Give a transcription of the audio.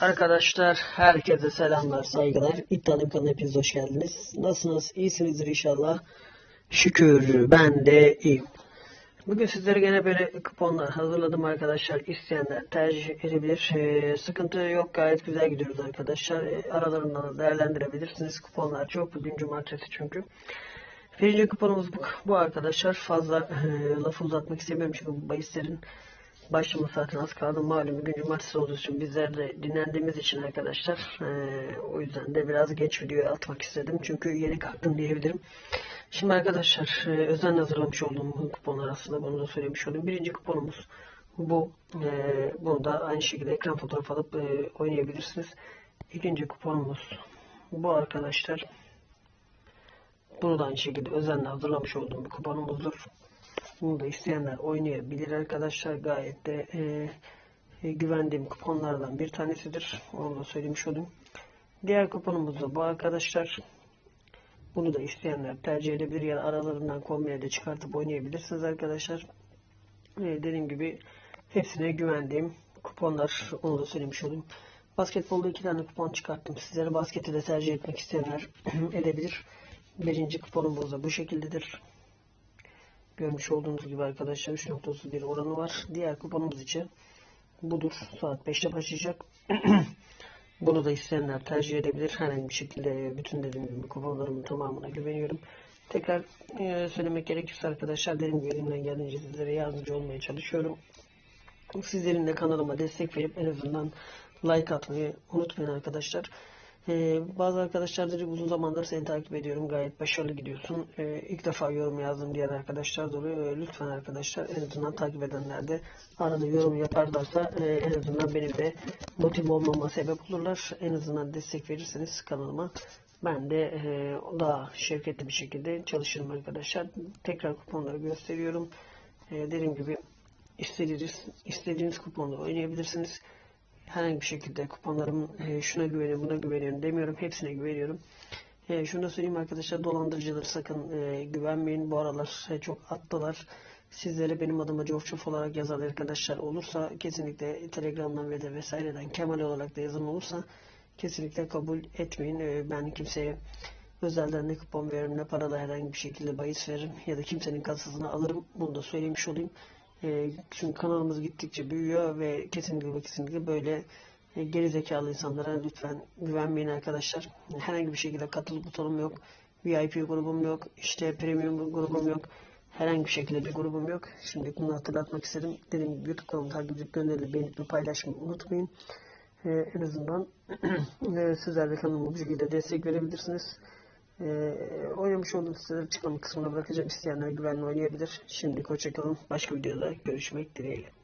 Arkadaşlar herkese selamlar, saygılar. İddialı kanalına hepiniz hoş geldiniz. Nasılsınız? İyisinizdir inşallah. Şükür ben de iyiyim. Bugün sizlere gene böyle kuponlar hazırladım arkadaşlar. İsteyenler tercih edebilir. Ee, sıkıntı yok gayet güzel gidiyoruz arkadaşlar. Ee, aralarından da değerlendirebilirsiniz. Kuponlar çok. Bugün cumartesi çünkü. Birinci kuponumuz bu, bu arkadaşlar. Fazla e, lafı uzatmak istemiyorum çünkü bahislerin başlama saatine az kaldı. Malum bugün cumartesi olduğu için bizler de dinlendiğimiz için arkadaşlar. e, o yüzden de biraz geç videoyu atmak istedim. Çünkü yeni kalktım diyebilirim. Şimdi arkadaşlar e, özenle hazırlamış olduğum kuponlar aslında bunu da söylemiş olayım. Birinci kuponumuz bu. E, bunu da aynı şekilde ekran fotoğrafı alıp e, oynayabilirsiniz. İkinci kuponumuz bu arkadaşlar. Bunu da aynı şekilde özenle hazırlamış olduğum bir kuponumuzdur. Bunu da isteyenler oynayabilir arkadaşlar. Gayet de e, e, güvendiğim kuponlardan bir tanesidir. Onu da söylemiş olayım. Diğer kuponumuz da bu arkadaşlar. Bunu da isteyenler tercih edebilir ya da aralarından kombine de çıkartıp oynayabilirsiniz arkadaşlar. E, dediğim gibi hepsine güvendiğim kuponlar. Onu da söylemiş olayım. Basketbolda iki tane kupon çıkarttım. Sizlere basketi de tercih etmek isteyenler edebilir. Birinci kuponumuz da bu şekildedir. Görmüş olduğunuz gibi arkadaşlar 3.31 oranı var. Diğer kuponumuz için budur. Saat 5'te başlayacak. Bunu da isteyenler tercih edebilir. Herhangi bir şekilde bütün dediğim gibi kuponlarımın tamamına güveniyorum. Tekrar e, söylemek gerekirse arkadaşlar dediğim gibi elimden geldiğince sizlere yardımcı olmaya çalışıyorum. Sizlerin de kanalıma destek verip en azından like atmayı unutmayın arkadaşlar. Ee, bazı arkadaşlar dedi uzun zamandır seni takip ediyorum gayet başarılı gidiyorsun. Ee, ilk defa yorum yazdım diyen arkadaşlar da oluyor. Ee, lütfen arkadaşlar en azından takip edenler de arada yorum yaparlarsa e, en azından benim de motive olmama sebep olurlar. En azından destek verirseniz kanalıma ben de e, daha şevketli bir şekilde çalışırım arkadaşlar. Tekrar kuponları gösteriyorum. E, dediğim gibi istediğiniz, istediğiniz kuponla oynayabilirsiniz herhangi bir şekilde kuponlarım e, şuna güveniyorum buna güveniyorum demiyorum. Hepsine güveniyorum. E, şunu da söyleyeyim arkadaşlar dolandırıcıları sakın e, güvenmeyin. Bu aralar e, çok attılar. Sizlere benim adıma Cofçof olarak yazan arkadaşlar olursa kesinlikle Telegram'dan ve de vesaireden Kemal olarak da yazan olursa kesinlikle kabul etmeyin. E, ben kimseye özelden ne kupon veririm ne parada herhangi bir şekilde bahis veririm ya da kimsenin kasasını alırım. Bunu da söylemiş olayım. E, çünkü kanalımız gittikçe büyüyor ve kesinlikle ve kesinlikle böyle e, geri zekalı insanlara lütfen güvenmeyin arkadaşlar. Herhangi bir şekilde katıl butonum yok. VIP grubum yok. işte premium grubum yok. Herhangi bir şekilde bir grubum yok. Şimdi bunu hatırlatmak istedim. Dediğim gibi YouTube kanalımı takip edip gönderili beğenip ve paylaşmayı unutmayın. E, en azından e, sizler de kanalıma bu şekilde destek verebilirsiniz. E, oynamış olduğum siteleri açıklama kısmına bırakacağım. İsteyenler güvenli oynayabilir. Şimdi hoşçakalın. Başka videoda görüşmek dileğiyle.